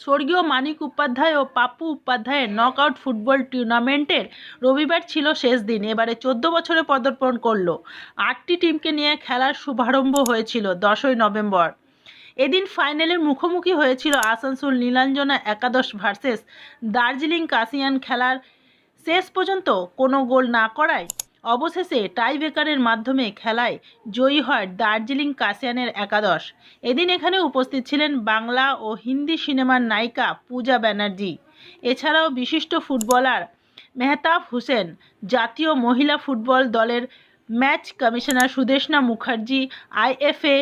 স্বর্গীয় মানিক উপাধ্যায় ও পাপ্পু উপাধ্যায়ের নকআউট ফুটবল টুর্নামেন্টের রবিবার ছিল শেষ দিন। এবারে চোদ্দ বছরে পদার্পণ করল। আটটি টিমকে নিয়ে খেলার শুভারম্ভ হয়েছিল দশই নভেম্বর। এদিন ফাইনালের মুখোমুখি হয়েছিল আসানসোল নীলাঞ্জনা একাদশ ভার্সেস দার্জিলিং কাশিয়ান খেলার শেষ পর্যন্ত কোনো গোল না করায় অবশেষে টাইব্রেকারের মাধ্যমে খেলায় জয়ী হয় দার্জিলিং কাশিয়ানের একাদশ। এদিন এখানে উপস্থিত ছিলেন বাংলা ও হিন্দি সিনেমার নায়িকা পূজা ব্যানার্জি। এছাড়াও বিশিষ্ট ফুটবলার মেহতাব হোসেন, জাতীয় মহিলা ফুটবল দলের match commissioner Sudeshna Mukherjee, IFA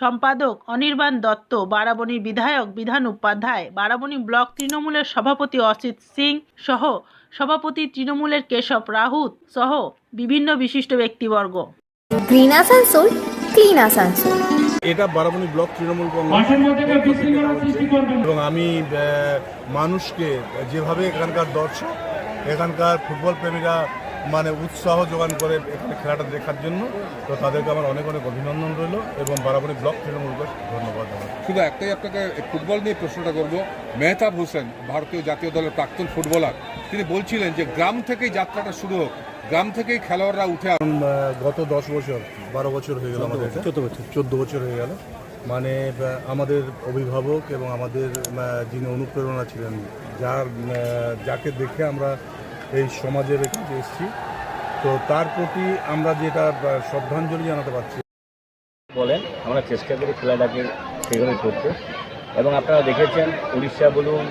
সম্পাদক অনির্বাণ দত্ত বারাবণীর বিধায়ক বিধান উপাধ্যায়, বারাবণী ব্লক তৃণমূলের সভাপতি অসিত সিং সহ সভাপতি তৃণমূলের কেশব রাহুত সহ বিভিন্ন বিশিষ্ট ব্যক্তিবর্গ গ্রিন আসানসোল ক্লিন আসানসোল এটা বারাবণী ব্লক তৃণমূল কংগ্রেস। এবং আমি মানুষকে যেভাবে এখানকার দর্শক এখানকার ফুটবল প্রেমীরা মানে উৎসাহ যোগান করে এখানে খেলাটা দেখার জন্য। তো তাদেরকে আমার অনেক অনেক অভিনন্দন রইল এবং বারাবণী ব্লক তৃণমূলকে ধন্যবাদ আমার শুধু একটাই আপনাকে ফুটবল নিয়ে প্রশ্নটা করব। মেহতাব হোসেন ভারতীয় জাতীয় দলের প্রাক্তন ফুটবলার তিনি বলছিলেন যে গ্রাম থেকেই যাত্রাটা শুরু হোক গ্রাম থেকেই খেলোয়াড়রা উঠে গত দশ বছর বারো বছর হয়ে গেল আমাদের চোদ্দ বছর। চোদ্দ বছর হয়ে গেল। মানে আমাদের অভিভাবক এবং আমাদের যিনি অনুপ্রেরণা ছিলেন যার যাকে দেখে আমরা এই সমাজের এখানে এসেছি, তো তার প্রতি আমরা যেটা শ্রদ্ধাঞ্জলি জানাতে পারছি। বলেন, আমরা চেষ্টা করি খেলাটাকে সেভাবে করতে। এবং আপনারা দেখেছেন, উড়িষ্যা বলুন,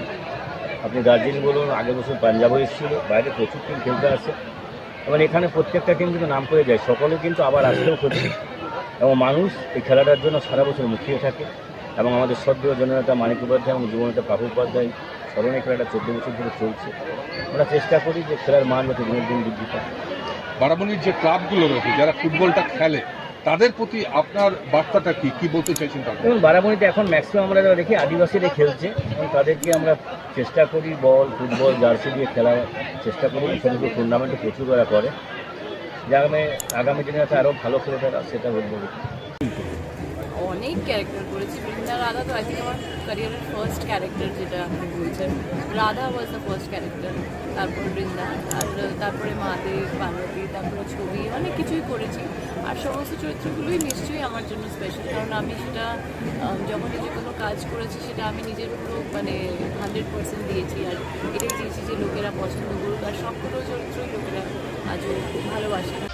আপনি দার্জিলিং বলুন, আগের বছর পাঞ্জাবও এসেছিল, বাইরে প্রচুর টিম খেলতে আসে। এবং এখানে প্রত্যেকটা টিম কিন্তু নাম করে যায়, সকলে কিন্তু আবার আসলেও ক্ষতি এবং মানুষ এই খেলাটার জন্য সারা বছর মুখিয়ে থাকে। এবং আমাদের সদ্য জননেতা মানিক উপাধ্যায় এবং যুবনেতা পাপু উপাধ্যায় স্মরণে খেলাটা চোদ্দ বছর ধরে চলছে। আমরা চেষ্টা করি যে খেলার মান যাতে দিনের দিন বৃদ্ধি পায়। বারাবণীর যে ক্লাবগুলো রয়েছে যারা ফুটবলটা খেলে তাদের প্রতি আপনার বার্তাটা কি? কি বলতে চাইছেন তাদের? এবং বারাবণীতে এখন ম্যাক্সিমাম আমরা যারা দেখি আদিবাসীরা খেলছে এবং তাদেরকে আমরা চেষ্টা করি বল ফুটবল জার্সি দিয়ে খেলার চেষ্টা করি। সমস্ত টুর্নামেন্টে প্রচুর ওরা করে। যে আগামী আগামী দিনে আরও ভালো খেলে তারা সেটা বলব। অনেক ক্যারেক্টার করেছি। বৃন্দা রাধা তো থিঙ্ক আমার ক্যারিয়ারের ফার্স্ট ক্যারেক্টার যেটা আপনি বলছেন। Radha was the first character তারপর বৃন্দা আর তারপরে মাদেব পার্বতী, তারপরে ছবি, অনেক কিছুই করেছি। আর সমস্ত চরিত্রগুলোই নিশ্চয়ই আমার জন্য স্পেশাল কারণ আমি সেটা যখনই যে কোনো কাজ করেছি সেটা আমি নিজের পুরো মানে হান্ড্রেড পার্সেন্ট দিয়েছি আর এটাই চেয়েছি যে লোকেরা পছন্দ করুক। আর সবগুলো চরিত্রই লোকেরা আজও খুব ভালোবাসে।